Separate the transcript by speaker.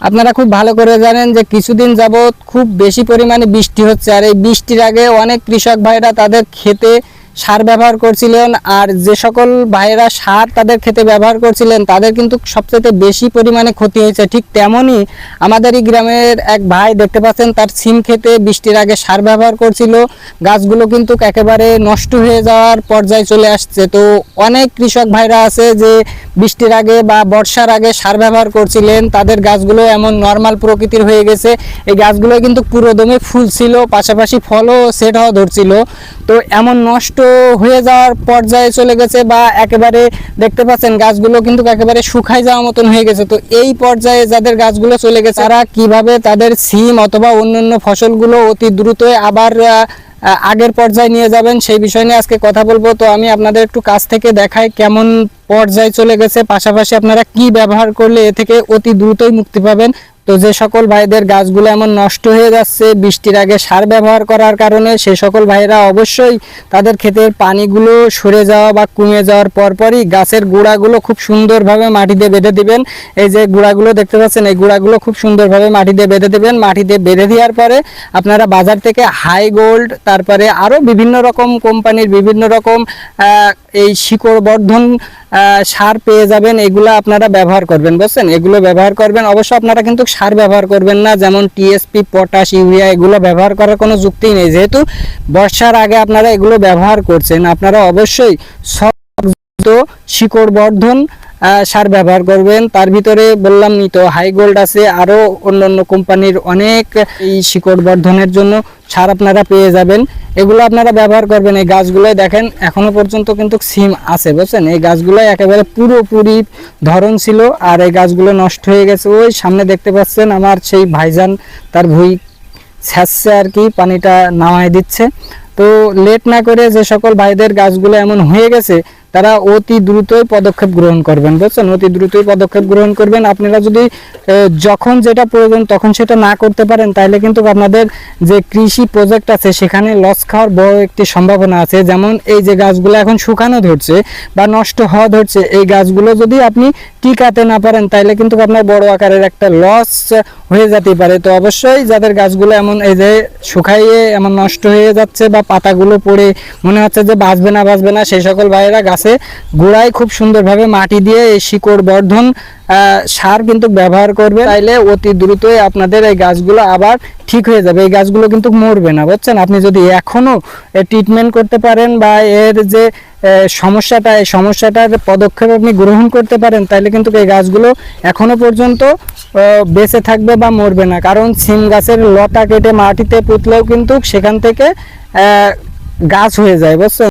Speaker 1: আপনারা খুব ভালো করে জানেন যে কিছুদিন যাবৎ খুব বেশি পরিমাণে বৃষ্টি হচ্ছে। আর এই বৃষ্টির আগে অনেক কৃষক ভাইরা তাদের খেতে সার ব্যবহার করছিলেন আর যে সকল ভাইয়েরা সার তাদের খেতে ব্যবহার করছিলেন, তাদের কিন্তু সবচেয়ে বেশি পরিমাণে ক্ষতি হয়েছে। ঠিক তেমনই আমাদের এই গ্রামের এক ভাই দেখতে পাচ্ছেন, তার সিম খেতে বৃষ্টির আগে সার ব্যবহার করছিল। গাছগুলো কিন্তু একেবারে নষ্ট হয়ে যাওয়ার পর্যায়ে চলে আসছে। তো অনেক কৃষক ভাইরা আছে যে বৃষ্টির আগে বা বর্ষার আগে সার ব্যবহার করছিলেন। তাদের গাছগুলো এমন নর্মাল প্রকৃতির হয়ে গেছে। এই গাছগুলো কিন্তু পুরোদমে ফুল ছিল পাশাপাশি ফলও সেট হওয়া ধরছিল। তো এমন নষ্ট হয়ে যাওয়ার পর্যায়ে চলে গেছে বা একেবারে দেখতে পাচ্ছেন গাছগুলো কিন্তু একেবারে শুকাই যাওয়ার মতন হয়ে গেছে। তো এই পর্যায়ে যাদের গাছগুলো চলে গেছে, তারা কীভাবে তাদের সিম অথবা অন্যান্য ফসলগুলো অতি দ্রুত আবার আগের পর্যায়ে নিয়ে যাবেন সেই বিষয় নিয়ে আজকে কথা বলব। তো আমি আপনাদের একটু কাছ থেকে দেখাই কেমন পর্যায়ে চলে গেছে, পাশাপাশি আপনারা কি ব্যবহার করলে এ থেকে অতি দ্রুতই মুক্তি পাবেন। তো যে সকল ভাইদের গাছগুলো এমন নষ্ট হয়ে যাচ্ছে, বৃষ্টির আগে সার ব্যবহার করার কারণে সে সকল ভাইরা অবশ্যই তাদের ক্ষেতের পানিগুলো সরে যাওয়া বা কমে যাওয়ার পরপরই গাছের গোড়াগুলো খুব সুন্দরভাবে মাটিতে বেঁধে দিবেন। এই যে গোড়াগুলো দেখতে পাচ্ছেন, এই গোড়াগুলো খুব সুন্দরভাবে মাটিতে বেঁধে দেবেন। মাটিতে বেঁধে দেওয়ার পরে আপনারা বাজার থেকে হাই গোল্ড, তারপরে আরও বিভিন্ন রকম কোম্পানির বিভিন্ন রকম এই শিকড় বর্ধন সার পেয়ে যাবেন, এগুলো আপনারা ব্যবহার করবেন, বুঝছেন? এগুলো ব্যবহার করবেন, অবশ্য আপনারা কিন্তু সার ব্যবহার করবেন না, যেমন টিএসপি পটাশ ইউরিয়া এগুলো ব্যবহার করার কোনো যুক্তি নেই। যেহেতু বর্ষার আগে আপনারা এগুলো ব্যবহার করছেন, আপনারা অবশ্যই সব শিকড় বর্ধন সার ব্যবহার করবেন। তার ভিতরে বললাম নি তো হাই গোল্ড আছে। আরও অন্য অন্য কোম্পানির অনেক এই শিকড় বর্ধনের জন্য সার আপনারা পেয়ে যাবেন। এগুলো আপনারা ব্যবহার করবেন। এই গাছগুলোয় দেখেন, এখনও পর্যন্ত কিন্তু সিম আছে, বুঝছেন? এই গাছগুলো একেবারে পুরোপুরি ধরন ছিল আর এই গাছগুলো নষ্ট হয়ে গেছে। ওই সামনে দেখতে পাচ্ছেন আমার সেই ভাইজান, তার ভুই ছ্যাঁচছে আর কি, পানিটা নামায় দিচ্ছে। তো লেট না করে যে সকল ভাইদের গাছগুলো এমন হয়ে গেছে তারা অতি দ্রুতই পদক্ষেপ গ্রহণ করবেন, বুঝছেন? অতি দ্রুতই পদক্ষেপ গ্রহণ করবেন। আপনারা যদি যখন যেটা প্রয়োজন তখন সেটা না করতে পারেন, তাহলে কিন্তু আপনাদের যে কৃষি প্রজেক্ট আছে সেখানে লস খাওয়ার বড় একটি সম্ভাবনা আছে। যেমন এই যে গাছগুলো এখন শুকানো ধরছে বা নষ্ট হওয়া ধরছে, এই গাছগুলো যদি আপনি টিকাতে না পারেন, তাহলে কিন্তু আপনার বড় আকারের একটা লস হয়ে যেতে পারে। তো অবশ্যই যাদের গাছগুলো এমন এই যে শুকাইয়ে এমন নষ্ট হয়ে যাচ্ছে বা পাতাগুলো পড়ে মনে হচ্ছে যে বাঁচবে না বাঁচবে না, সেই সকল ভাইয়েরা গাছে গোড়ায় খুব সুন্দরভাবে মাটি দিয়ে এই শিকড় বর্ধন সার কিন্তু ব্যবহার করবে তাইলে অতি দ্রুতই আপনাদের এই গাছগুলো আবার ঠিক হয়ে যাবে। এই গাছগুলো কিন্তু মরবে না, বুঝছেন? আপনি যদি এখনও ট্রিটমেন্ট করতে পারেন বা এর যে সমস্যাটা, এই সমস্যাটার পদক্ষেপ আপনি গ্রহণ করতে পারেন তাহলে কিন্তু এই গাছগুলো এখনও পর্যন্ত বেঁচে থাকবে বা মরবে না। কারণ সিম গাছের লতা কেটে মাটিতে পুঁতলেও কিন্তু সেখান থেকে গাছ হয়ে যায়, বুঝছেন?